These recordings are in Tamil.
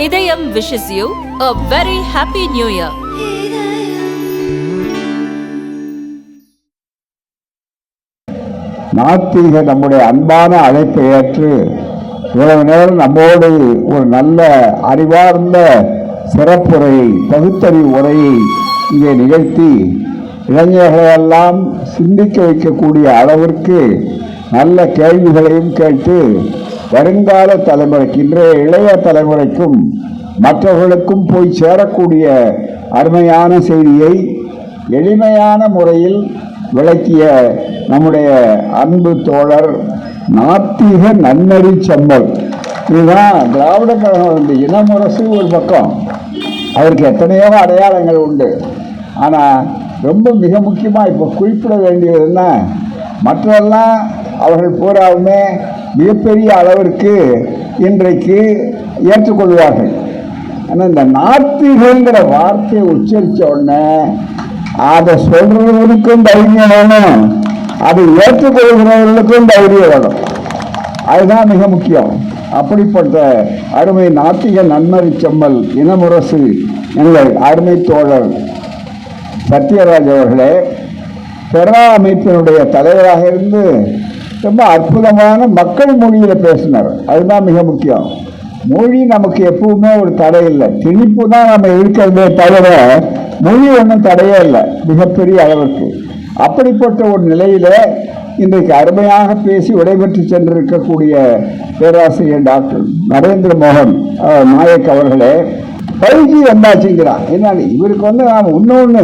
இதயம் wishes you a very happy new year. நாத்திக நம்முடைய அன்பான அழைப்பை ஏற்று இவ்வளவு நேரம் நம்மோடு ஒரு நல்ல அறிவார்ந்த சிறப்புரையை பகுத்தறிவு உரையை இங்கே நிகழ்த்தி இளைஞர்களையெல்லாம் சிந்திக்க வைக்கக்கூடிய அளவிற்கு நல்ல கேள்விகளையும் கேட்டு வருங்கால தலைமுறைக்கு இன்றைய இளைய தலைமுறைக்கும் மற்றவர்களுக்கும் போய் சேரக்கூடிய அருமையான செய்தியை எளிமையான முறையில் விளக்கிய நம்முடைய அன்பு தோழர் நாத்திக நன்னறி செம்மல். இதுதான் திராவிட கழகம் வந்து இனமுரசு ஒரு பக்கம். அவருக்கு எத்தனையோ அடையாளங்கள் உண்டு. ஆனால் ரொம்ப மிக முக்கியமாக இப்போ குறிப்பிட வேண்டியது என்ன? மற்றெல்லாம் அவர்கள் பூராவுமே மிகப்பெரிய அளவிற்கு இன்றைக்கு ஏற்றுக்கொள்வார்கள். ஆனால் இந்த நாத்திகங்கிற வார்த்தையை உச்சரித்த உடனே அதை சொல்றவர்களுக்கும் தைரியம் வேணும். அதை ஏற்றுக்கொள்கிறவர்களுக்கும் தைரியம் வேணும். அதுதான் மிக முக்கியம். அப்படிப்பட்ட அருமை நாத்திக நன்மறி செம்மல் இனமுரசு எங்கள் அருமை தோழர் சத்யராஜ் அவர்களே பெரா அமைப்பினுடைய தலைவராக இருந்து ரொம்ப அற்புதமான மக்கள் மொழியில் பேசினார். அதுதான் மிக முக்கியம். மொழி நமக்கு எப்பவுமே ஒரு தடை இல்லை. திணிப்பு தான் நம்ம இருக்கிறதே தவிர மொழி ஒன்றும் தடையே இல்லை. மிகப்பெரிய அளவுக்கு அப்படிப்பட்ட ஒரு நிலையில் இன்றைக்கு அருமையாக பேசி விடைபெற்று சென்றிருக்கக்கூடிய பேராசிரியர் டாக்டர் நரேந்திர மோகன் நாயக் அவர்களே பயிற்சி வந்தாச்சுங்கிறான் என்னன்னு இவருக்கு வந்து நாம் இன்னொன்று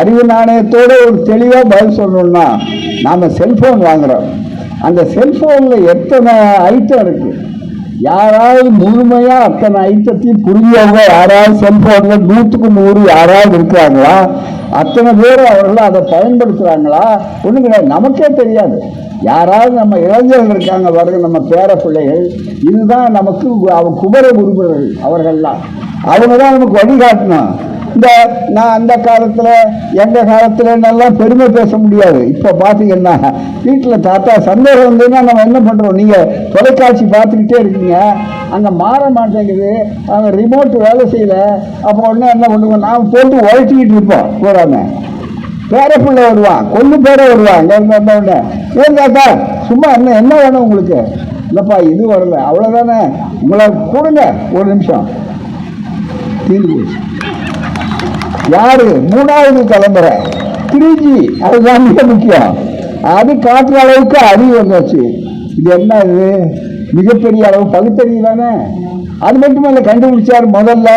அறிவு நாணயத்தோடு ஒரு தெளிவாக பதில் சொல்லணும்னா நாம் செல்ஃபோன் வாங்குகிறோம் அந்த செல்ஃபோனில் எத்தனை ஐட்டம் இருக்குது யாராவது முழுமையாக அத்தனை ஐட்டத்தையும் புரியவங்க யாராவது செல்ஃபோனில் நூற்றுக்கு நூறு யாராவது இருக்கிறாங்களா அத்தனை பேர் அவர்கள் அதை பயன்படுத்துகிறாங்களா ஒன்றும் கிடையாது. நமக்கே தெரியாது. யாராவது நம்ம இளைஞர்கள் இருக்காங்க பாருங்க நம்ம பேர பிள்ளைகள். இதுதான் நமக்கு அவ- குமர குருபர்கள் அவர்கள்லாம். அவங்க தான் நமக்கு வழிகாட்டணும் இந்த நான் அந்த காலத்தில் எங்கள் காலத்தில் பெருமை பேச முடியாது. இப்போ பார்த்தீங்கன்னா வீட்டில் தாத்தா சந்தேகம் வந்ததுன்னா நம்ம என்ன பண்ணுறோம் நீங்கள் தொலைக்காட்சி பார்த்துக்கிட்டே இருக்கீங்க. அங்கே மாற மாட்டேங்குது. அவங்க ரிமோட் வேலை செய்யல. அப்போ உடனே என்ன பண்ணுவோம்? நாம் போட்டு உழைச்சிக்கிட்டு இருப்போம். போகிறாங்க பேரப்பிள்ளை வருவான் கொல்லு பேரை வருவான் அங்கே இருந்து வந்த உடனே. ஏன் தாத்தா? சும்மா என்ன என்ன வேணும் உங்களுக்கு? இல்லைப்பா இது வரல. அவ்வளோதானே உங்களை கொடுங்க. ஒரு நிமிஷம். தீர்ந்து போச்சு. யாரு? மூணாவது தலைமுறை. த்ரீ ஜி அதுதான் மிக முக்கியம். அது காட்டுற அளவுக்கு அறிவு வந்தாச்சு. இது என்ன இது? மிகப்பெரிய அளவு பகுத்தறிவு தானே? அது மட்டுமல்ல கண்டுபிடிச்சார் முதல்ல.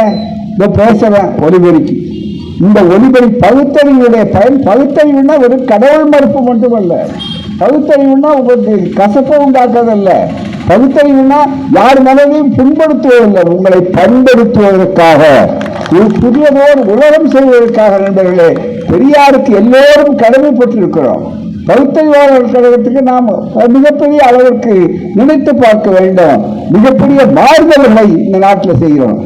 இந்த பேசுகிறேன் ஒலிபெருக்கி. இந்த ஒலிபெரி பகுத்தறிவுடைய பயன் பகுத்தறிவுனா ஒரு கடவுள் மறுப்பு மட்டுமல்ல. பகுத்தறிவுனா உங்களுக்கு கசப்பை உண்டாக்குறதல்ல. பகுத்தறிவுனா யார் மனதையும் புண்படுத்துவதில்லை உங்களை பண்படுத்துவதற்காக. புதியதோர் உலகம் செய்வதற்காக நண்பர்களே பெரியாருக்கு எல்லோரும் கடமைப்பட்டிருக்கிறோம் பகுத்தறிவாளர் கழகத்துக்கு நாம் மிகப்பெரிய அளவிற்கு நினைத்து பார்க்க வேண்டும். மிகப்பெரிய மாறுதல்களை இந்த நாட்டில் செய்கிறோம்.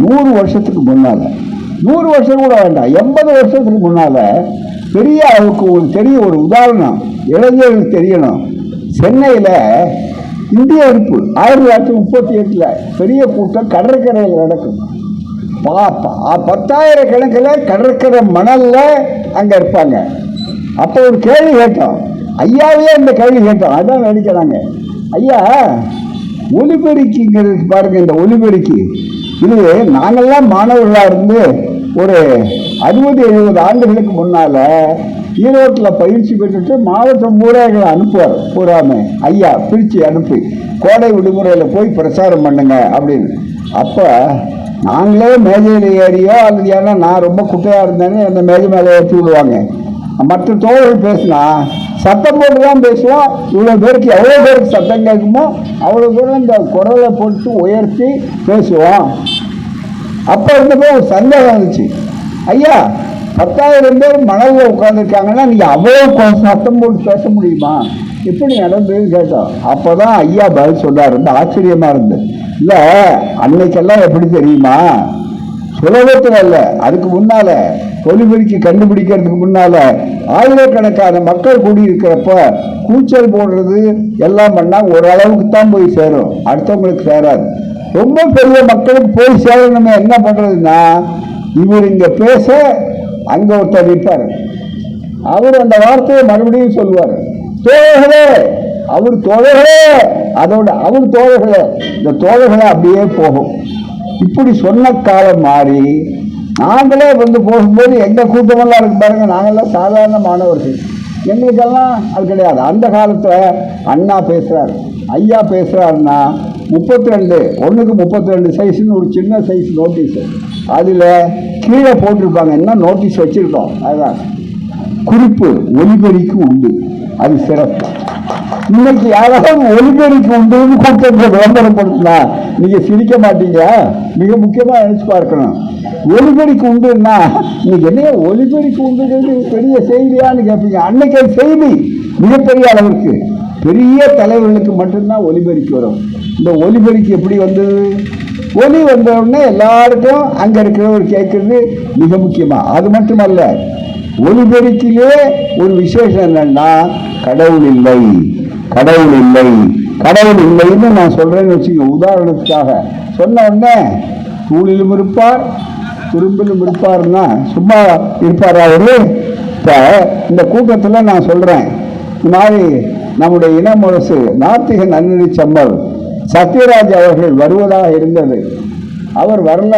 நூறு வருஷத்துக்கு முன்னால நூறு வருஷம் கூட வேண்டாம் எண்பது வருஷத்துக்கு முன்னால பெரிய அளவுக்கு ஒரு தெரிய ஒரு உதாரணம் இளைஞர்களுக்கு தெரியணும். சென்னையில் இந்திய இருப்பு ஆயிரத்தி தொள்ளாயிரத்தி முப்பத்தி எட்டில் பெரிய கூட்டம் கடற்கரையில் நடக்கும். பா- பா- பத்தாயிரக்கணக்கில் கடற்கரை மணலில் அங்கே இருப்பாங்க. அப்போ ஒரு கேள்வி கேட்டோம். ஐயாவே இந்த கேள்வி கேட்டோம். அதான் நினைக்கிறாங்க. ஐயா ஒலிபெருக்கிங்கிறது பாருங்க இந்த ஒலிபெருக்கி. இது நாங்கள்லாம் மாணவர்களாக இருந்து ஒரு அறுபது எழுபது ஆண்டுகளுக்கு முன்னால ஈரோட்டில் பயிற்சி பெற்றுட்டு மாவட்டம் பூரா எங்களை அனுப்புவார். பூராமே. ஐயா பிரித்து அனுப்பி கோடை விடுமுறையில் போய் பிரச்சாரம் பண்ணுங்க அப்படின்னு. அப்போ நாங்களே மேஜையில் ஏறியோ அல்லது ஏன்னா நான் ரொம்ப குட்டையாக இருந்தேன்னு அந்த மேஜை மேலே ஏற்றி விடுவாங்க. மற்ற தோழர்கள் பேசினா சத்தம் போட்டு தான் பேசுவோம். இவ்வளோ பேருக்கு எவ்வளோ பேருக்கு சத்தம் கேட்குமோ அவ்வளோ தூரம் இந்த குரலை போட்டு உயர்த்தி பேசுவோம். அப்போ இருந்தப்போ ஒரு சந்தேகம் வந்துச்சு. ஐயா பத்தாயிரம் பேர் மணலில் உட்காந்துருக்காங்கன்னா நீங்கள் அவ்வளோ சத்தம் போட்டு பேச முடியுமா? எப்படி நடந்ததுன்னு கேட்டோம் அப்போ தான் ஐயா பதில் சொன்னார் ரொம்ப ஆச்சரியமாக இருந்தது. இல்லை அன்னைக்கெல்லாம் எப்படி தெரியுமா? சுலபத்தில் இல்லை. அதுக்கு முன்னால் ஒலிபெருக்கி கண்டுபிடிக்கிறதுக்கு முன்னால் ஆயிரக்கணக்கான மக்கள் கூடியிருக்கிறப்ப கூச்சல் போடுறது எல்லாம் பண்ணால் ஓரளவுக்கு தான் போய் சேரும். அடுத்தவங்களுக்கு சேராது. ரொம்ப பெரிய மக்களுக்கு போய் சேரணுமே என்ன பண்ணுறதுன்னா இவர் இங்கே பேச அங்கே ஒருத்தர் நிற்பார். அவர் அந்த வார்த்தையை மறுபடியும் சொல்லுவார். தோழர்களே அவர் தோழர்களே அதோட அவர் தோழர்களே இந்த தோழர்களே அப்படியே போகும். இப்படி சொன்ன காலம் மாறி நாங்களே வந்து போகும்போது எங்கள் கூட்டமெல்லாம் இருக்கு பாருங்க நாங்கள்லாம் சாதாரண மாணவர்கள். எங்களுக்கெல்லாம் அது கிடையாது. அந்த காலத்தில் அண்ணா பேசுகிறார் ஐயா பேசுகிறாருன்னா முப்பத்தி ரெண்டு ஒன்றுக்கு முப்பத்தி ரெண்டு சைஸ்னு ஒரு சின்ன சைஸ் நோட்டீஸ் அதில் கீழே போட்டிருப்பாங்க. என்ன நோட்டீஸ் வச்சுருக்கோம்? அதுதான் குறிப்பு ஒலிபெருக்கி உண்டு. அது சிறப்பு. இன்னைக்கு யாராவது ஒலிபெருக்கி உண்டுன்னு கூட்டத்தை விளம்பரப்படுத்தினா நீங்கள் சிரிக்க மாட்டீங்க. மிக முக்கியமாக நினச்சி பார்க்கணும். ஒலிபெருக்கி உண்டுன்னா இன்னைக்கு என்ன ஒலிபெருக்கி உண்டுங்கிறது பெரிய செய்தியான்னு கேட்பீங்க அன்னைக்கு செய்தி மிகப்பெரிய அளவிற்கு. பெரிய தலைவர்களுக்கு மட்டும்தான் ஒலிபெருக்கி வரும். இந்த ஒலிபெருக்கி எப்படி வந்தது? ஒலி வந்தவுடனே எல்லாருக்கும் அங்கே இருக்கிறவர் கேட்கறது மிக முக்கியமாக அது மட்டுமல்ல ஒலிபெருக்கிலே ஒரு விசேஷம் என்னன்னா கடவுள் இல்லை கடவுள் இல்லை கடவுள் இல்லைன்னு நான் சொல்கிறேன்னு வச்சுக்க உதாரணத்துக்காக. சொன்ன உடனே தூளிலும் இருப்பார் துரும்பிலும் இருப்பார்னா சும்மா இருப்பார் அவரு? இப்போ இந்த கூட்டத்தில் நான் சொல்கிறேன் இந்த மாதிரி நம்முடைய இன முரசு நாத்திக நன்னறி செம்மல் சத்யராஜ் அவர்கள் வருவதாக இருந்தது. அவர் வரல.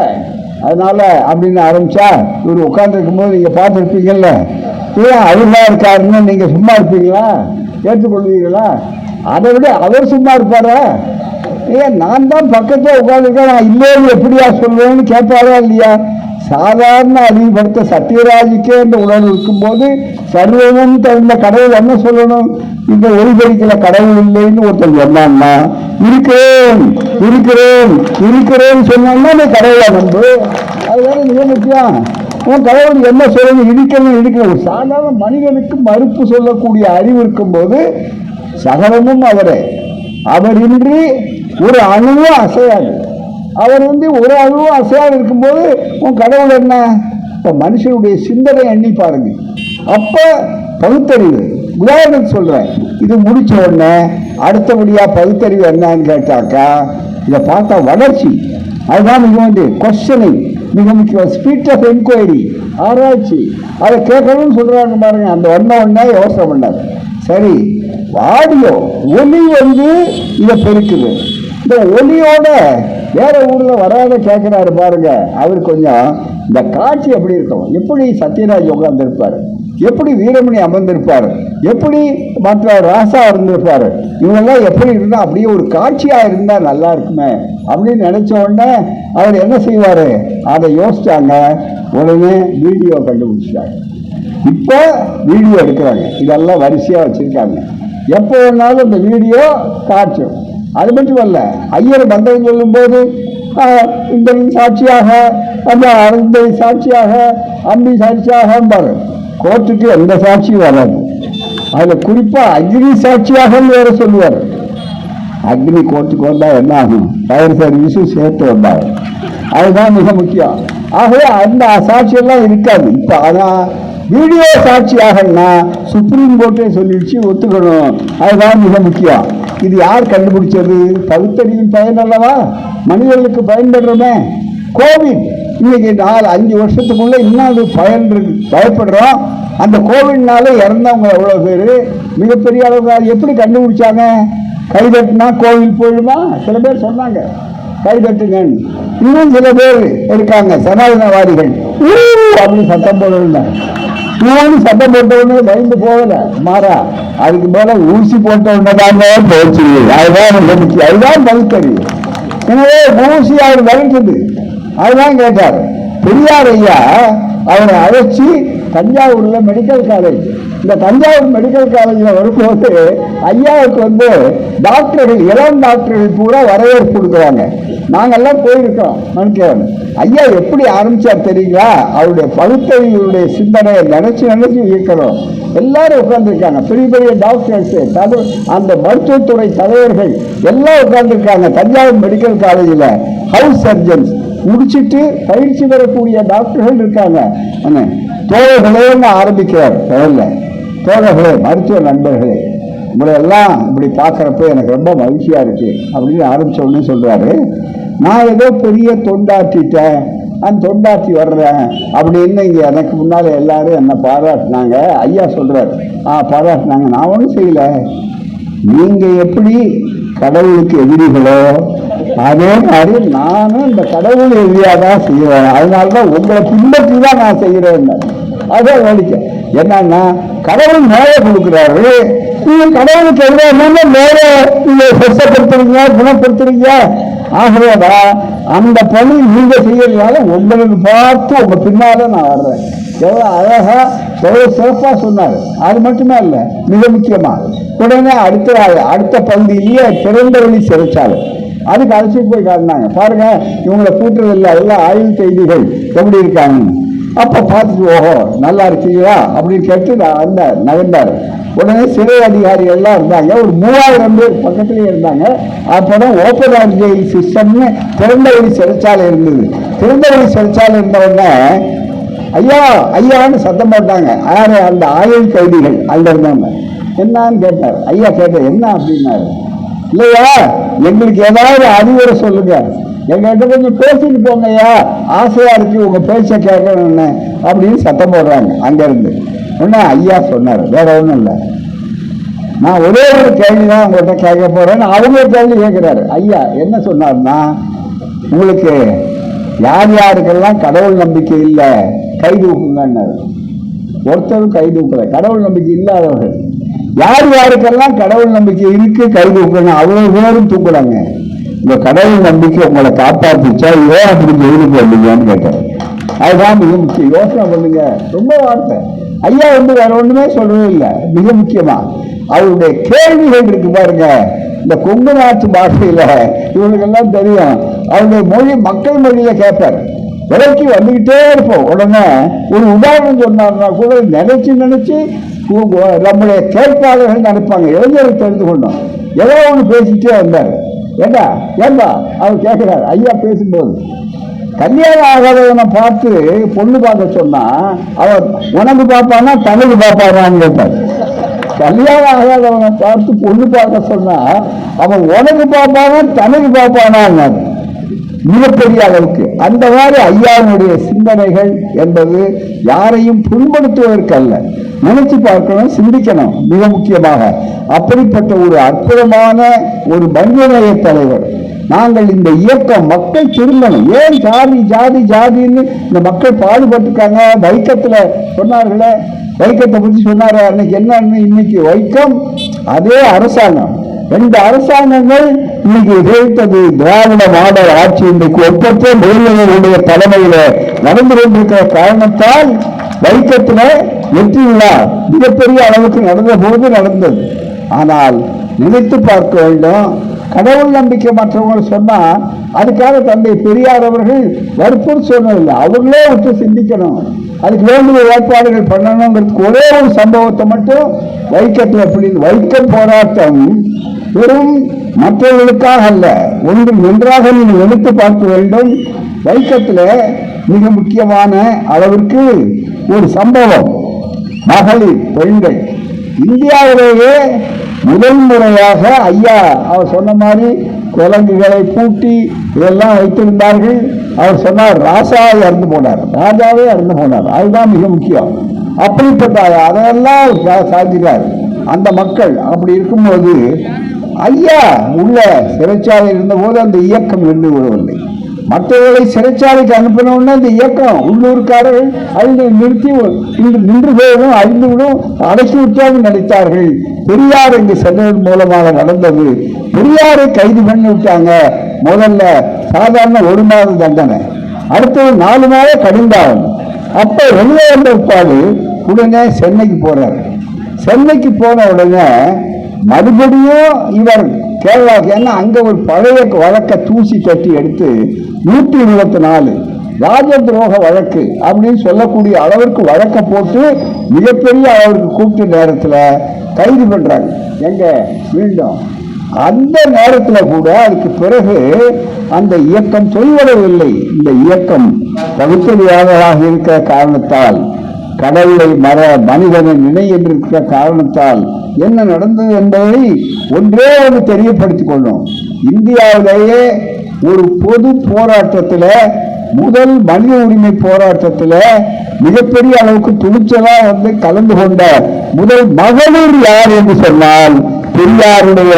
அதனால அப்படின்னு ஆரம்பிச்சா இவர் உட்காந்துருக்கும் போது நீங்கள் பார்த்துருப்பீங்கல்ல? ஏன் அவர்தான் இருக்காருன்னு நீங்கள் சும்மா இருப்பீங்களா? ஏற்றுக்கொள்வீங்களா அதை விட அவர் சும்மா இருப்பாரா? ஏன் நான் தான் பக்கத்தில் உட்காந்துருக்கேன் நான் இல்லைன்னு எப்படியா சொல்லுவேன்னு கேட்பாரா இல்லையா? சாதாரண அறிவுபடுத்த சத்யராஜுக்கே என்ற உணர்வு இருக்கும்போது சர்வமும் தகுந்த கடவுள் என்ன சொல்லணும்? இந்த ஒளிபெருக்கில கடவுள் இல்லைன்னு ஒருத்தர் சொன்னான்னா இருக்கிறேன் இருக்கிறேன் இருக்கிறேன்னு சொன்னான்னா நீ கடவுளை நம்பு. அதுதானே மிக முக்கியம் உன் கடவுள் என்ன சொல்லணும்? இடிக்கணும் இடிக்கணும். சாதாரண மனிதனுக்கு மறுப்பு சொல்லக்கூடிய அறிவு இருக்கும்போது சகலமும் அவரே. அவர் இன்றி ஒரு அணுவும் அசையாது. அவர் வந்து ஒரு அளவும் அசையாக இருக்கும்போது உன் கடவுள் என்ன? இப்போ மனுஷனுடைய சிந்தனை எண்ணி பாருங்க. அப்போ பகுத்தறிவு. உதாரணத்துக்கு சொல்கிறேன் இது முடித்த உடனே அடுத்தபடியாக பகுத்தறிவு என்னன்னு கேட்டாக்கா இதை பார்த்தா வளர்ச்சி. அதுதான் மிக வந்து கொஸ்டனிங் மிக முக்கியம். ஸ்பீட் ஆஃப் என்கொயரி ஆராய்ச்சி. அதை கேட்கணும்னு சொல்கிறாங்க பாருங்க. அந்த வந்த உடனே யோசனை பண்ணார். சரி ஆடியோ ஒலி வந்து இதை பெருக்குது. இந்த ஒலியோட வேற ஊர்ல வராத கேட்கிறாரு பாருங்க. அவர் கொஞ்சம் இந்த காட்சி எப்படி இருக்கும் எப்படி சத்யராஜ் உட்கார்ந்துருப்பார் எப்படி வீரமணி அமர்ந்திருப்பார்? எப்படி மற்ற ராசா இருந்திருப்பாரு இவங்கெல்லாம் எப்படி இருந்தால் அப்படியே ஒரு காட்சியாக இருந்தால் நல்லா இருக்குமே அப்படின்னு நினச்ச உடனே அவர் என்ன செய்வார்? அதை யோசிச்சாங்க. உடனே வீடியோ கண்டுபிடிச்சாங்க இப்போ வீடியோ எடுக்கிறாங்க. இதெல்லாம் வரிசையாக வச்சுருக்காங்க. எப்போ வேணாலும் இந்த வீடியோ காட்டும் அது மட்டும் அல்ல ஐயர் மந்திரம் சொல்லும்போது இந்த சாட்சியாக அந்த அந்த சாட்சியாக அம்பி சாட்சியாக பாரு கோர்ட்டுக்கு எந்த சாட்சியும் வராது. அதில் குறிப்பாக அக்னி சாட்சியாக வேற சொல்லுவார். அக்னி கோர்ட்டுக்கு வந்தால் என்ன ஆகும்? ஃபயர் சர்வீஸும் சேர்த்து வந்தாங்க அதுதான் மிக முக்கியம். ஆகவே அந்த சாட்சியெல்லாம் இருக்காது. இப்போ அதான் வீடியோ சாட்சியாகன்னா சுப்ரீம் கோர்ட்டே சொல்லிடுச்சு ஒத்துக்கணும். அதுதான் மிக முக்கியம். இது யார் கண்டுபிடிச்சது? பகுத்தறிவின் பயன் அல்லவா? மனிதர்களுக்கு பயன்படுறோமே. கோவிட். இன்னைக்கு நாலு அஞ்சு வருஷத்துக்குள்ள இன்னும் அது பயன் இருக்கு. பயப்படுறோம். அந்த கோவிட்னால இறந்தவங்க எவ்வளோ பேர்? மிகப்பெரிய அளவுக்கு அது எப்படி கண்டுபிடிச்சாங்க? கைதட்டினா கோவில் போயிடுமா? சில பேர் சொன்னாங்க. கைதட்டுங்கன்னு இன்னும் சில பேர் இருக்காங்க. சனாதனவாதிகள். அப்படின்னு சத்தம் போடுறாங்க ஊன்னு சத்தம் போட்ட பயந்து போகல மாறா அதுக்கு மேல ஊசி போட்ட உடனே தான் போச்சு அதுதான் எனக்கு அதுதான் பகுத்தறி எனவே ஊசி அவர் விளக்குது அதுதான் கேட்டார் பெரியார் ஐயா அவரை அழைச்சி தஞ்சாவூர்ல மெடிக்கல் காலேஜ் இந்த தஞ்சாவூர் மெடிக்கல் காலேஜில் வரும்போது ஐயாவுக்கு வந்து டாக்டர்கள் இளம் டாக்டர்கள் பூரா வரவேற்பு கொடுக்குறாங்க. நாங்கெல்லாம் போயிருக்கோம் மனுக்கேவன் ஐயா எப்படி ஆரம்பித்தார் தெரியுங்களா? அவருடைய பகுத்தறிவுடைய சிந்தனையை நினச்சி நினச்சி இயக்கணும் எல்லாரும் உட்காந்துருக்காங்க பெரிய பெரிய டாக்டர்ஸ் தலை அந்த மருத்துவத்துறை தலைவர்கள் எல்லாம் உட்காந்துருக்காங்க தஞ்சாவூர் மெடிக்கல் காலேஜில் ஹவுஸ் சர்ஜன்ஸ் முடிச்சிட்டு பயிற்சி பெறக்கூடிய டாக்டர்கள் இருக்காங்க. தோழர்களேன்னு ஆரம்பிக்கிறார். முதல்ல தோழர்களே மருத்துவ நண்பர்களே உங்களையெல்லாம் இப்படி பார்க்குறப்ப எனக்கு ரொம்ப மகிழ்ச்சியாக இருக்குது அப்படின்னு ஆரம்பித்தோடனே சொல்கிறாரு நான் ஏதோ பெரிய தொண்டாற்றிட்டேன் நான் தொண்டாற்றி வர்றேன் அப்படின்னு இங்கே எனக்கு முன்னால் எல்லாரும் என்னை பாராட்டினாங்க. ஐயா சொல்கிறார் ஆ பாராட்டினாங்க. நான் ஒன்றும் செய்யலை. நீங்கள் எப்படி கடவுளுக்கு எதிரிகளோ அதே மாதிரி நானும் இந்த கடவுள் ரீதியாக தான் செய்வேன். அதனால தான் உங்களை பின்பற்றி தான் நான் செய்கிறேன் அதான் வேடிக்கை. என்னன்னா கடவுள் மேலே கொடுக்குறாரு. நீங்க கடவுளுக்கு எதிராக மேலே நீங்க சொத்தப்படுத்துறீங்க குணப்படுத்துறீங்க. ஆகவேடா அந்த பணி நீங்க செய்யறதுனால உங்களுக்கு பார்த்து உங்க பின்னால நான் வர்றேன். எவ்வளவு அழகா எவ்வளவு சிறப்பா சொன்னாரு. அது மட்டுமே இல்லை மிக முக்கியமா உடனே அடுத்த அடுத்த பகுதியிலேயே திறந்த வழி சிறைச்சாலை அதுக்கு அழைச்சிட்டு போய் காட்டினாங்க. பாருங்க இவங்களை கூட்டுறது இல்லை எல்லாம் ஆயுள் கைதிகள் எப்படி இருக்காங்க? அப்போ பார்த்துட்டு ஓஹோ நல்லா இருக்கீங்களா? அப்படின்னு கேட்டு நான் நகர்ந்தார். உடனே சிறை அதிகாரிகள்லாம் இருந்தாங்க. ஒரு மூவாயிரம் பேர் பக்கத்துலேயே இருந்தாங்க. அப்பதான் ஓப்பன் ஆர் ஜெயில் சிஸ்டம்னு திறந்தவழி சிறைச்சாலை இருந்தது. திறந்தவழி சிறைச்சாலை இருந்தவுடனே ஐயா ஐயான்னு சத்தம் போட்டாங்க. யார்? அந்த ஆயுள் கைதிகள். அதுல இருந்தவங்க. என்னன்னு கேட்டார். ஐயா கேட்டார் என்ன அப்படின்னாரு. இல்லையா? எங்களுக்கு ஏதாவது அறிவுரை சொல்லுங்க. எங்கள்கிட்ட கொஞ்சம் பேசிட்டு போங்கய்யா. ஆசையா இருக்கு உங்க பேச்ச கேட்கணும்னு அப்படின்னு சத்தம் போடுறாங்க. அங்கிருந்து உடனே ஐயா சொன்னார். வேற ஒன்றும் இல்லை. நான் ஒரே ஒரு கேள்வி தான் உங்கள்கிட்ட கேட்க போறேன்னு அவங்க ஒரு கேள்வி கேட்கிறாரு. ஐயா என்ன சொன்னார்னா உங்களுக்கு யார் யாருக்கெல்லாம் கடவுள் நம்பிக்கை இல்லை கை தூக்குங்கன்னாரு. ஒருத்தரும் கை தூக்கல. கடவுள் நம்பிக்கை இல்லாதவர்கள். யார் யாருக்கெல்லாம் கடவுள் நம்பிக்கை இருக்கு? கை தூக்கணும் அவ்வளவு பேரும் தூக்குறாங்க இந்த கடவுள் நம்பிக்கை உங்களை காப்பாத்துச்சா? ஏன் அப்படி ஜெயிலுக்கு வந்தீங்கன்னு கேட்டேன். அதுதான் மிக முக்கியம். யோசனை பண்ணுங்க. ரொம்ப வார்த்தை. ஐயா வந்து வேற ஒண்ணுமே சொல்லவே இல்லை. மிக முக்கியமா. அவருடைய கேள்விகள் இருக்கு பாருங்க. இந்த கொங்கு நாட்டு பாஷையில இவனுக்கெல்லாம் தெரியும். அவருடைய மொழி மக்கள் மொழியில கேட்பார். விலைக்கு வந்துகிட்டே இருப்போம். உடனே ஒரு உதாரணம் சொன்னார்னா கூட நினைச்சு நினைச்சு நம்முடைய கேட்பாளர்கள் நினைப்பாங்க. இளைஞர்கள் தெரிந்து கொண்டோம் ஏதோ ஒன்று பேசிக்கிட்டே வந்தார். ஏண்டா? ஏண்டா அவர் கேட்குறாரு. ஐயா பேசும்போது கல்யாணம் ஆகாதவனை பார்த்து பொண்ணு பார்க்க சொன்னா அவன் உனக்கு பார்ப்பானா தனக்கு பார்ப்பானான்னு கேட்டார். கல்யாணம் ஆகாதவனை பார்த்து பொண்ணு பார்க்க சொன்னா அவன் உனக்கு பார்ப்பானா தனக்கு பார்ப்பானா மிகப்பெரிய அளவுக்கு. அந்த மாதிரி ஐயாவினுடைய சிந்தனைகள் என்பது யாரையும் புண்படுத்துவதற்கு அல்ல நினைச்சு பார்க்கணும் சிந்திக்கணும். மிக முக்கியமாக அப்படிப்பட்ட ஒரு அற்புதமான ஒரு மனிதநேய தலைவர். நாங்கள் இந்த இயக்கம் மக்கள் திரும்பணும் ஏன் ஜாதி ஜாதி ஜாதின்னு இந்த மக்கள் பாடுபட்டுருக்காங்க? வைக்கத்தில் சொன்னார்களே. வைக்கத்தை பற்றி சொன்னார் அன்னைக்கு. என்னன்னு இன்னைக்கு வைக்கம்? அதே அரசாங்கம். ரெண்டு அரசாங்கங்கள் இன்னைக்கு ஜெயித்தது திராவிட மாடல் ஆட்சி இன்றைக்கு ஒப்பற்ற முதல்வர்களுடைய தலைமையில நடந்து கொண்டிருக்கிற காரணத்தால் வைக்கத்தில் வெற்றி விழா மிகப்பெரிய அளவுக்கு நடந்த போது நடந்தது. ஆனால் நினைத்து பார்க்க வேண்டும். கடவுள் நம்பிக்கை மற்றவங்க சொன்னா அதுக்காக தந்தை பெரியார் அவர்கள் வற்புறு சொன்னதில்லை. அவர்களே விட்டு சிந்திக்கணும். அதுக்கு வேண்டிய ஏற்பாடுகள் பண்ணணுங்கிறதுக்கு ஒரே ஒரு சம்பவத்தை மட்டும் வைக்கத்தில் எப்படி வைக்கம் போராட்டம் வெறும் மற்றவர்களுக்காக அல்ல ஒன்று நன்றாக நீங்கள் எடுத்து பார்க்க வேண்டும். வைக்கத்தில் மிக முக்கியமான அளவிற்கு ஒரு சம்பவம். மகளிர் பெண்கள். இந்தியாவிலேயே முதல் முறையாக ஐயா அவர் சொன்ன மாதிரி குரங்குகளை பூட்டி இதெல்லாம் வைத்திருந்தார்கள். அவர் சொன்னார் ராசா இறந்து போனார். ராஜாவே இறந்து போனார். அதுதான் மிக முக்கியம். அப்படிப்பட்ட அதையெல்லாம் சா- சாதிக்கிறார். அந்த மக்கள் அப்படி இருக்கும்போது ஐயா உள்ள சிறைச்சாலை இருந்தபோது அந்த இயக்கம் இருந்து விடவில்லை. மற்றவர்களை சிறைச்சாலைக்கு அனுப்பினோம்னா இந்த இயக்கம் உள்ளூர்காரர்கள் அழிந்து நிறுத்தி இன்று நின்று போயிடும் அழிந்து விடும் அடக்கி விட்டாலும் நினைத்தார்கள். பெரியார் இங்கு சென்றதன் மூலமாக நடந்தது. பெரியாரை கைது பண்ணி விட்டாங்க. முதல்ல சாதாரண ஒரு மாத தண்டனை. அடுத்தது நாலு மாத கடிந்தாகும். அப்போ வெளியே வந்த உட்பாடு உடனே சென்னைக்கு போறாரு. சென்னைக்கு போன உடனே மறுபடியும் இவர் கேரளாவுக்கு ஏன்னா அங்க ஒரு பழைய வழக்க தூசி தட்டி எடுத்து நூற்றி இருபத்தி நாலு ராஜ துரோக வழக்கு அப்படின்னு சொல்லக்கூடிய அளவிற்கு வழக்க போட்டு மிகப்பெரிய அளவிற்கு கூப்பிட்டு நேரத்தில் கைது பண்றாங்க. எங்க? மீண்டும். அந்த நேரத்தில் கூட அதுக்கு பிறகு அந்த இயக்கம் தொய்வடவில்லை இந்த இயக்கம் பகுத்தறியாளராக இருக்கிற காரணத்தால் கடவுளை மற மனிதனை நினை என்றிருக்கிற காரணத்தால் என்ன நடந்தது என்பதை ஒன்றே ஒன்று தெரியப்படுத்திக் கொள்ளும் இந்தியாவிலேயே ஒரு பொது போராட்டத்தில் முதல் மனித உரிமை போராட்டத்தில் மிகப்பெரிய அளவுக்கு துணிச்சலாக வந்து கலந்து கொண்ட முதல் மகளிர் யார் என்று சொன்னால் பெரியாருடைய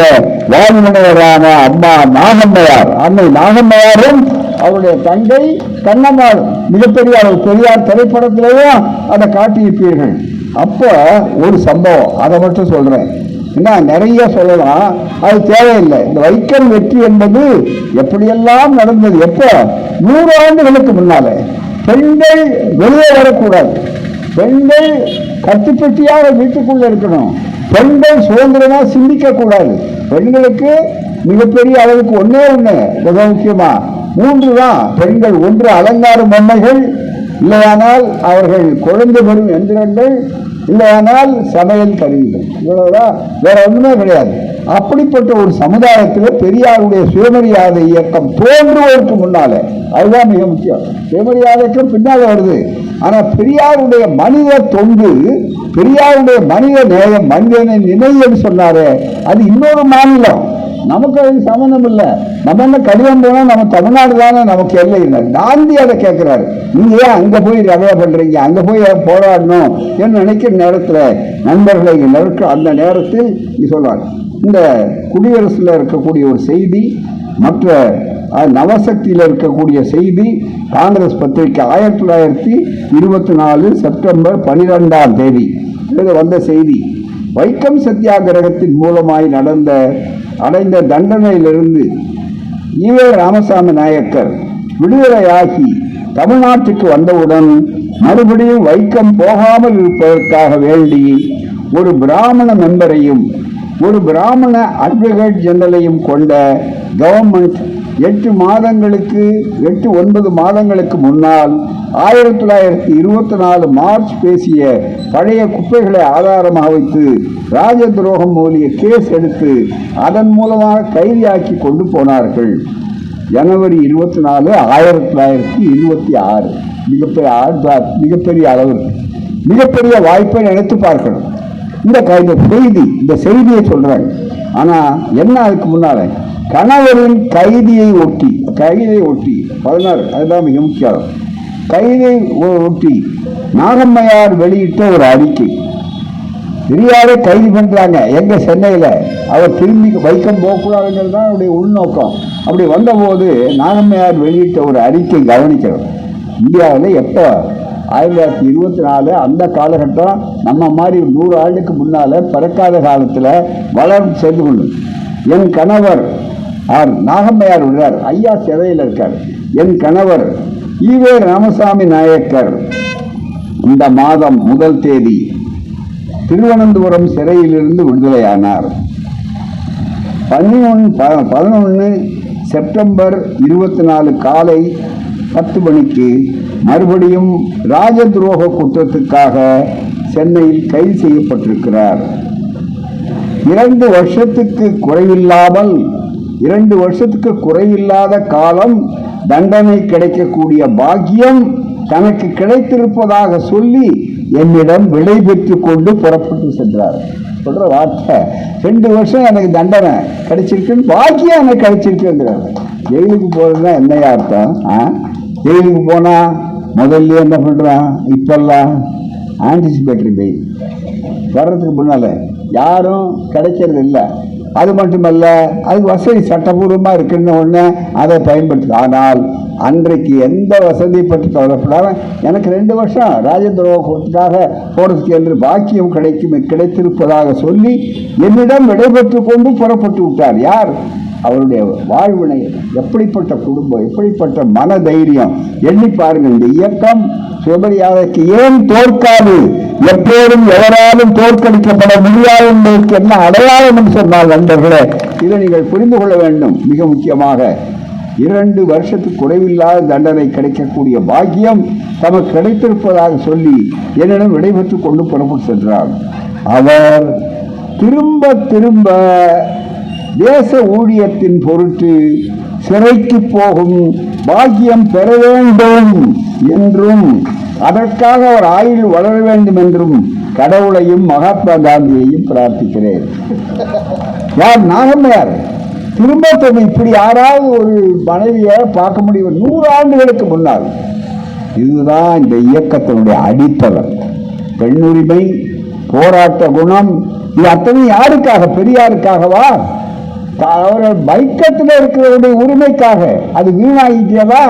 வாழ்வினையரான அம்மா நாகம்மையார். அன்னை நாகம்மையாரும் அவருடைய தங்கை கண்ணம்மாள். மிகப்பெரிய அளவு பெரியார் திரைப்படத்திலேயும் அதை காட்டியிருப்பீர்கள். அப்போ ஒரு சம்பவம். அதை மட்டும் சொல்றேன். என்ன நிறைய சொல்லலாம். அது தேவையில்லை. இந்த வைக்கம் வெற்றி என்பது எப்படியெல்லாம் நடந்தது? எப்போ? நூறு ஆண்டுகளுக்கு முன்னாலே. பெண்கள் வெளியே வரக்கூடாது. பெண்கள் கட்டுப்பட்டியாக வீட்டுக்குள்ள இருக்கணும். பெண்கள் சுதந்திரமா சிந்திக்க கூடாது பெண்களுக்கு மிகப்பெரிய அளவுக்கு ஒன்றே ஒன்று மிக முக்கியமா மூன்று தான் பெண்கள் ஒன்று அலங்கார பொம்மைகள் இல்லையானால் அவர்கள் குழந்தை பெறும் எந்திரங்கள் இல்லையானால் சமையல் கருவிகள். இவ்வளவுதான். வேற ஒன்றுமே கிடையாது. அப்படிப்பட்ட ஒரு சமுதாயத்தில் பெரியாருடைய சுயமரியாதை இயக்கம் தோன்றுவதற்கு முன்னாலே அதுதான் மிக முக்கியம். சுயமரியாதைக்கும் பின்னால் வருது. ஆனால் பெரியாருடைய மனித தொண்டு பெரியாருடைய மனித நேயம் மனிதனை நினைவு சொன்னாரே அது இன்னொரு மாநிலம். நமக்கு அதுக்கு சம்மந்தம் இல்லை நம்ம என்ன கடிதம் போனா நம்ம தமிழ்நாடு தானே நமக்கு எல்லை இல்லை காந்தி அதை கேட்கிறாரு. நீங்க ஏன் அங்க போய் ரவையா பண்றீங்க? அங்க போய் போராடணும் என்று நினைக்கிற நேரத்தில் நண்பர்களை நெருக்க அந்த நேரத்தில் நீ சொல்றாரு. இந்த குடியரசுல இருக்கக்கூடிய ஒரு செய்தி மற்ற நவசக்தியில் இருக்கக்கூடிய செய்தி காங்கிரஸ் பத்திரிகை ஆயிரத்தி தொள்ளாயிரத்தி இருபத்தி நாலு செப்டம்பர் பனிரெண்டாம் தேதி. இது வந்த செய்தி. வைக்கம் சத்தியாகிரகத்தின் மூலமாய் நடந்த அடைந்த தண்டனையிலிருந்து ஈவே ராமசாமி நாயக்கர் விடுதலையாகி தமிழ்நாட்டுக்கு வந்தவுடன் மறுபடியும் வைக்கம் போகாமல் இருப்பதற்காக வேண்டி ஒரு பிராமண மெம்பரையும் ஒரு பிராமண அட்வொகேட் ஜெனரலையும் கொண்ட கவர்மெண்ட் எட்டு மாதங்களுக்கு எட்டு ஒன்பது மாதங்களுக்கு முன்னால் ஆயிரத்தி தொள்ளாயிரத்தி இருபத்தி நாலு மார்ச் பேசிய பழைய குப்பைகளை ஆதாரமாக வைத்து ராஜ துரோகம் மூலிய கேஸ் எடுத்து அதன் மூலமாக கைதியாக்கி கொண்டு போனார்கள். ஜனவரி இருபத்தி நாலு ஆயிரத்தி தொள்ளாயிரத்தி இருபத்தி ஆறு. மிகப்பெரிய ஆழ்வார் மிகப்பெரிய அளவு. மிகப்பெரிய வாய்ப்பை நினைத்து பார்க்கணும். இந்த இந்த செய்தி இந்த செய்தியை சொல்கிறாங்க ஆனால் என்ன அதுக்கு முன்னால்? கணவரின் கைதியை ஒட்டி கைதியை ஒட்டி பதினாறு அதுதான் மிக முக்கியம். கைதை ஒட்டி நாகம்மையார் வெளியிட்ட ஒரு அறிக்கை. பெரியாரே கைது பண்ணுறாங்க எங்க சென்னையில்? அவர் திரும்பி வைக்கம் போகக்கூடாதுங்கிறது தான் அவருடைய உள்நோக்கம். அப்படி வந்தபோது நாகம்மையார் வெளியிட்ட ஒரு அறிக்கை கவனிக்கிறோம் இந்தியாவில் எப்போ? ஆயிரத்தி தொள்ளாயிரத்தி இருபத்தி நாலு அந்த காலகட்டம் நம்ம மாதிரி நூறு ஆண்டுக்கு முன்னால் பிறக்காத காலத்தில் வளர்ந்து சேர்ந்து கொண்டு. என் கணவர் ஆர் நாகம்மையார் உள்ளார். ஐயா சிறையில் இருக்கார். என் கணவர் ஈவே ராமசாமி நாயக்கர். இந்த மாதம் முதல் தேதி திருவனந்தபுரம் சிறையிலிருந்து விடுதலையானார். பதினொன்று பதினொன்று செப்டம்பர் இருபத்தி நாலு காலை பத்து மணிக்கு மறுபடியும் ராஜ துரோக குற்றத்துக்காக சென்னையில் கைது செய்யப்பட்டிருக்கிறார். இரண்டு வருஷத்துக்கு குறைவில்லாமல் இரண்டு வருஷத்துக்கு குறையில்லாத காலம் தண்டனை கிடைக்கக்கூடிய பாக்கியம் தனக்கு கிடைத்திருப்பதாக சொல்லி என்னிடம் விடை பெற்று கொண்டு புறப்பட்டு சென்றார். சொல்ற வார்த்தை ரெண்டு வருஷம் எனக்கு தண்டனை கிடைச்சிருக்குன்னு பாக்கியம் எனக்கு கிடைச்சிருக்குங்கிறார். ஜெயிலுக்கு போகிறதுனா என்னையா அர்த்தம்? ஆ? ஜெயிலுக்கு போனால் முதல்ல என்ன பண்ணுறான் இப்பெல்லாம் ஆன்டிசிபேட்டரி பெயில் வர்றதுக்கு முன்னால் யாரும் கிடைக்கிறது இல்லை. அது மட்டுமல்ல அது வசதி சட்டபூர்வமாக இருக்குன்னு ஒன்று அதை பயன்படுத்து ஆனால் அன்றைக்கு எந்த வசதி பற்றி கவலைப்படாம எனக்கு ரெண்டு வருஷம் ராஜதுரோகத்துக்காக போறதுக்கு என்று பாக்கியம் கிடைக்கும் கிடைத்திருப்பதாக சொல்லி என்னிடம் விடைபெற்று கொண்டு புறப்பட்டு விட்டார். யார்? அவருடைய வாழ்வினை எப்படிப்பட்ட குடும்பம் எப்படிப்பட்ட மன தைரியம் எண்ணி பாருங்கள் இந்த இயக்கம் சுயமரியாதைக்கு ஏன் தோற்காது? எப்போதும் எவராலும் தோற்கடிக்கப்பட முடியாது என்பதற்கு என்ன அடையாளம் என்று சொன்னால் நண்பர்களே இதை நீங்கள் புரிந்து கொள்ள வேண்டும். மிக முக்கியமாக இரண்டு வருஷத்துக்கு குறைவில்லாத தண்டனை கிடைக்கக்கூடிய பாக்கியம் தமக்கு கிடைத்திருப்பதாக சொல்லி என்னிடம் விடைபெற்று கொண்டு புறப்பட்டு சென்றார். அவர் திரும்ப திரும்ப தேச ஊழியத்தின் பொருட்டு சிறைக்கு போகும் பாக்கியம் பெற வேண்டும் என்றும் அதற்காக அவர் ஆயுள் வளர வேண்டும் என்றும் கடவுளையும் மகாத்மா காந்தியையும் பிரார்த்திக்கிறேன். யார் நாகம்மையார் திரும்ப திரும்ப இப்படி யாராவது ஒரு மனைவியை பார்க்க முடியும். நூறு ஆண்டுகளுக்கு முன்னால். இதுதான் இந்த இயக்கத்தினுடைய அடித்தளம். பெண்ணுரிமை போராட்ட குணம் இது அத்தனை யாருக்காக? பெரியாருக்காகவா? அவர்கள் பைக்கத்தில் இருக்கிறவருடைய உரிமைக்காக அது வீணாகிட்டதா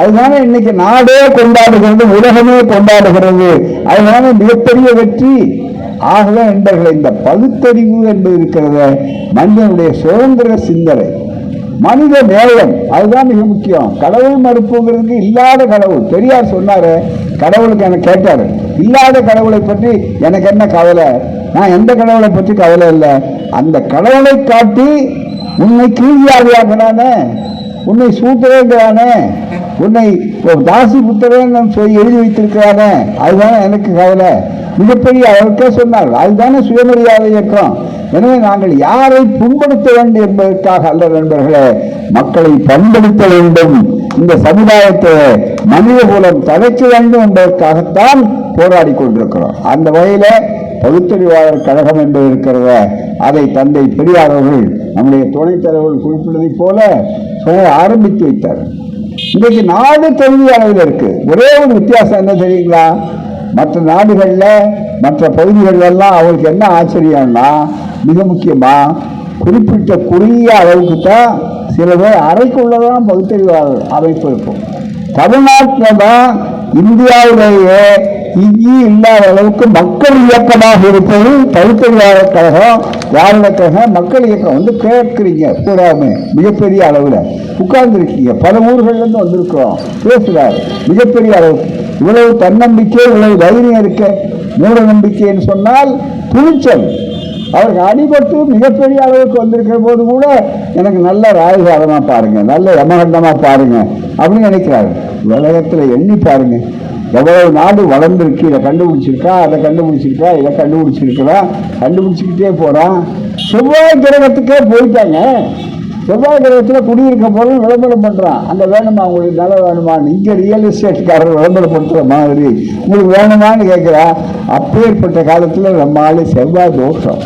அதுதானே இன்னைக்கு நாடே கொண்டாடுகிறது உலகமே கொண்டாடுகிறது. அதுதானே மிகப்பெரிய வெற்றி. ஆகவே என்பர்கள் இந்த பகுத்தறிவு என்பது இருக்கிறத மனிதனுடைய சுதந்திர சிந்தனை. மனித நேயம் அதுதான் மிக முக்கியம். கடவுள் மறுப்புங்கிறதுக்கு இல்லாத கடவுள். பெரியார் சொன்னாரு கடவுளுக்கு எனக்கு கேட்டாரு இல்லாத கடவுளை பற்றி எனக்கு என்ன கவலை? நான் எந்த கடவுளை பற்றி கவலை இல்லை. அந்த கடவுளை காட்டி உன்னை கீழ்ஜாதியாக்குறானே உன்னை சூத்திரங்கிறானே உன்னை தாசி புத்திரன் சொல்லி எழுதி வைத்திருக்கிறானே. அதுதானே எனக்கு கவலை. மிகப்பெரிய அவருக்கே சொன்னார் அதுதானே சுயமரியாதை இயக்கம். எனவே நாங்கள் யாரை புண்படுத்த வேண்டும் என்பதற்காக அல்ல நண்பர்களே மக்களை பண்படுத்த வேண்டும். இந்த சமுதாயத்தை மனித குலம் தலைக்க வேண்டும் என்பதற்காகத்தான் போராடி கொண்டிருக்கிறோம். அந்த வகையில் பகுத்தறிவாளர் கழகம் என்பது இருக்கிறத அதை தந்தை பெரியார் அவர்கள் நம்முடைய துணைத் தலைவர்கள் குறிப்பிட்டதைப் போல சொல்ல ஆரம்பித்து வைத்தார். இன்றைக்கு நாடு தகுதி அளவில் இருக்கு. ஒரே ஒரு வித்தியாசம் என்ன தெரியுங்களா? மற்ற நாடுகளில் மற்ற பகுதிகளெல்லாம் அவருக்கு அவங்களுக்கு என்ன ஆச்சரியம்னா மிக முக்கியமாக குறிப்பிட்ட குறுகிய அளவுக்கு தான் சில பேர் அறைக்குள்ளதான் பகுத்தறிவாளர் அமைப்பு இருக்கும். தமிழ்நாட்டில் தான் இந்தியாவிலேயே இங்கி இல்லாத அளவுக்கு மக்கள் இயக்கமாக இருப்பது பகுத்தறிவாளர் கழகம் திராவிட கழகம் மக்கள் இயக்கம் வந்து கேட்குறீங்க பூராமே மிகப்பெரிய அளவில். உட்கார்ந்துருக்கீங்க. பல ஊர்கள்லேருந்து வந்திருக்கிறோம். பேசுகிறார் மிகப்பெரிய அளவு. இவ்வளவு தன்னம்பிக்கை இவ்வளவு தைரியம் இருக்க. மூட நம்பிக்கைன்னு சொன்னால் துணிச்சல். அவருக்கு அடிபட்டு மிகப்பெரிய அளவுக்கு வந்திருக்கிற போது கூட எனக்கு நல்ல ராஜகாரமாக பாருங்கள் நல்ல யமகண்டமாக பாருங்கள் அப்படின்னு நினைக்கிறாரு. உலகத்தில் எண்ணி பாருங்கள் எவ்வளவு நாடு வளர்ந்துருக்கு இதை கண்டுபிடிச்சிருக்கா அதை கண்டுபிடிச்சிருக்கா இதை கண்டுபிடிச்சிருக்கிறா கண்டுபிடிச்சிக்கிட்டே போகிறான் செவ்வாய் கிரகத்துக்கே போயிட்டாங்க. செவ்வாய் கிரகத்தில் குடியிருக்க போது விளம்பரம் பண்ணுறான் அந்த வேணுமா உங்களுக்கு நல்ல வேணுமா? இங்கே ரியல் எஸ்டேட்காரர் விளம்பரப்படுத்துகிற மாதிரி. உங்களுக்கு வேணுமான்னு கேட்குறா அப்பேற்பட்ட காலத்தில் நம்ம ஆள் செவ்வாய் தோஷம்.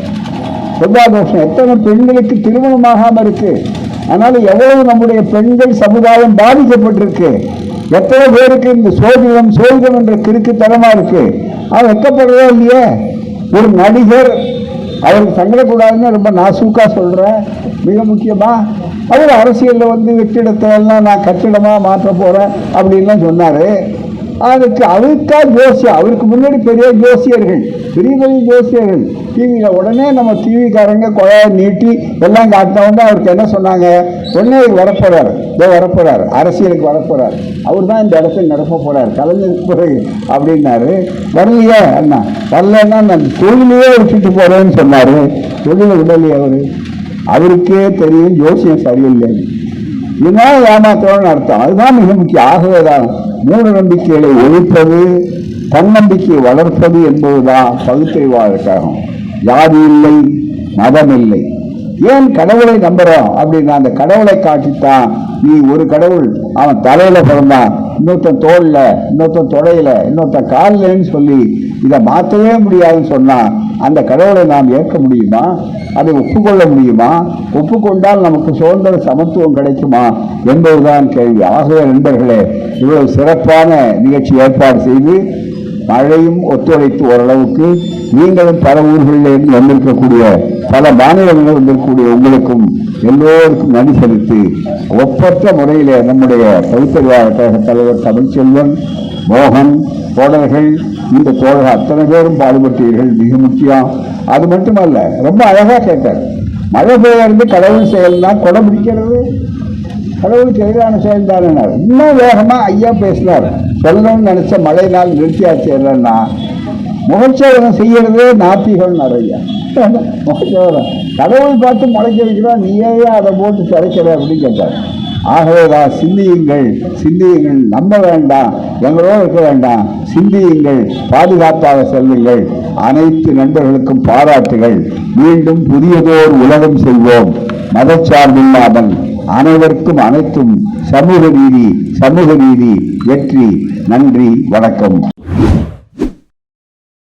செவ்வாய் தோஷம். எத்தனை பெண்களுக்கு திருமணமாகாமல் இருக்குது அதனால் எவ்வளவு நம்முடைய பெண்கள் சமுதாயம் பாதிக்கப்பட்டிருக்கு. எத்தனை பேருக்கு இந்த சோதிடம் சோதிடம் என்ற கிறுக்குத்தனமா இருக்கு? அவன் வெக்கப்படுறதா இல்லையே? ஒரு நடிகர் அவருக்கு சங்கடக்கூடாதுன்னு ரொம்ப நாசூக்கா சொல்றேன் மிக முக்கியமா? அவர் அரசியலில் வந்து வெற்றிடத்தை எல்லாம் நான் கட்டிடமா மாற்ற போறேன் அப்படின்லாம் சொன்னாரு. அதுக்கு அவருக்கா ஜோசியம் அவருக்கு முன்னாடி பெரிய ஜோசியர்கள் பெரிய பெரிய ஜோசியர்கள் டிவியில் உடனே நம்ம டிவிக்காரங்க குழாயை நீட்டி எல்லாம் காட்டினவங்க அவருக்கு என்ன சொன்னாங்க? உடனே இவர் வரப்போறாரு. இதோ வரப்போகிறார் அரசியலுக்கு வரப்போகிறார் அவர் தான் இந்த இடத்துல நிரப்ப போகிறார் கலைஞருக்கு பிறகு அப்படின்னாரு. வரலையே அண்ணா. வரலன்னா நான் தொழிலையே விட்டுட்டு போகிறேன்னு சொன்னார். தொழிலை விடலையே அவர். அவருக்கே தெரியும் ஜோசியம் சரியில்லைன்னு. இதுதான் ஏமாத்தோன்னு அர்த்தம். அதுதான் மிக முக்கியம். ஆகவே தான் மூட நம்பிக்கைகளை ஒழிப்பது தன்னம்பிக்கையை வளர்ப்பது என்பதுதான் பகுத்தறிவாளருக்காகும் ஜாதி இல்லை மதம் இல்லை. ஏன் கடவுளை நம்புறோம்? அப்படின்னா அந்த கடவுளை காட்டித்தான் நீ ஒரு கடவுள். அவன் தலையில பிறந்தான். இன்னொருத்தன் தோல்ல இன்னொருத்தன் தொடையில இன்னொருத்தன் காலில்னு சொல்லி இதை மாற்றவே முடியாதுன்னு சொன்னான். அந்த கடவுளை நாம் ஏற்க முடியுமா? அதை ஒப்புக்கொள்ள முடியுமா? ஒப்புக்கொண்டால் நமக்கு சுதந்திர சமத்துவம் கிடைக்குமா? என்பதுதான் கேள்வி. ஆகவே நண்பர்களே இவ்வளவு சிறப்பான நிகழ்ச்சி ஏற்பாடு செய்து மழையும் ஒத்துழைத்து ஓரளவுக்கு நீங்களும் பல ஊர்களிலிருந்து வந்திருக்கக்கூடிய பல மாநிலங்களில் வந்திருக்கக்கூடிய உங்களுக்கும் எல்லோருக்கும் நன்றி செலுத்தி ஒப்பற்ற முறையில் நம்முடைய பகுத்தறிவாளர் கழக தலைவர் தமிழ்ச்செல்வன் மோகன் தோழர்கள் இந்த தோழர்கள் அத்தனை பேரும் பாடுபட்டீர்கள் மிக முக்கியம். அது மட்டுமல்ல ரொம்ப அழகாக கேட்டார். மழை பெய்யறது கடவுள் செயல்னா கொடை பிடிக்கிறது. கடவுளுக்கு எதிரான செயல் தானே இன்னும் வேகமாக ஐயா பேசினார். சொல்லணும்னு நினச்ச மழை நாள் நிறுத்தியாச்சு இல்லைன்னா முகச்சோதனம் செய்கிறதே நாத்திகள் நிறைய முகச்சோதனம் கடவுள் பார்த்து முளைக்க வைக்கிறான் நீயே அதை போட்டு சிறைக்கிற அப்படின்னு கேட்டார். ஆகவே சிந்தியுங்கள். சிந்தியுங்கள். நம்ப வேண்டாம். எங்களோடு இருக்க வேண்டாம். சிந்தியுங்கள். பாதுகாப்பாக செல்லுங்கள். அனைத்து நண்பர்களுக்கும் பாராட்டுகள். மீண்டும் புதியதோர் உலகம் செய்வோம் மதச்சார்பில்லாமல் அனைவருக்கும் அனைத்தும் சமூக நீதி சமூக நீதி. வெற்றி. நன்றி. வணக்கம்.